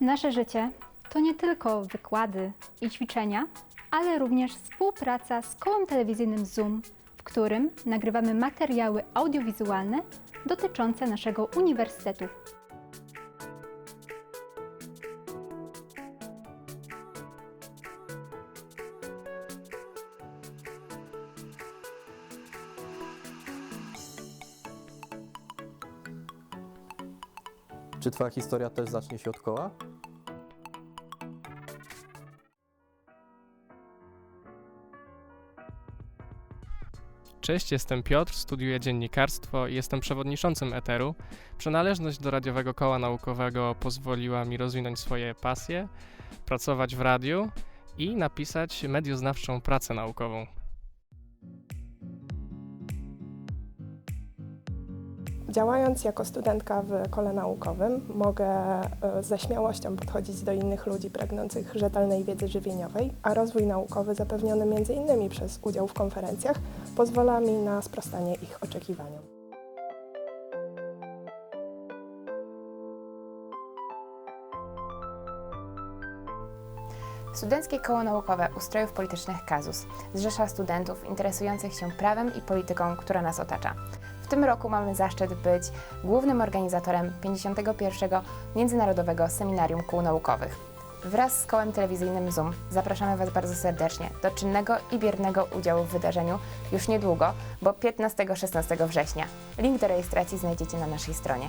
Nasze życie to nie tylko wykłady i ćwiczenia, ale również współpraca z kołem telewizyjnym Zoom, w którym nagrywamy materiały audiowizualne dotyczące naszego uniwersytetu. Czy twoja historia też zacznie się od koła? Cześć, jestem Piotr, studiuję dziennikarstwo i jestem przewodniczącym Eteru. Przynależność do radiowego koła naukowego pozwoliła mi rozwinąć swoje pasje, pracować w radiu i napisać medioznawczą pracę naukową. Działając jako studentka w kole naukowym, mogę e, ze śmiałością podchodzić do innych ludzi pragnących rzetelnej wiedzy żywieniowej, a rozwój naukowy zapewniony m.in. przez udział w konferencjach pozwala mi na sprostanie ich oczekiwaniom. Studenckie Koło Naukowe Ustrojów Politycznych KAZUS zrzesza studentów interesujących się prawem i polityką, która nas otacza. W tym roku mamy zaszczyt być głównym organizatorem 51. Międzynarodowego Seminarium Kół Naukowych. Wraz z kołem telewizyjnym Zoom zapraszamy Was bardzo serdecznie do czynnego i biernego udziału w wydarzeniu już niedługo, bo 15-16 września. Link do rejestracji znajdziecie na naszej stronie.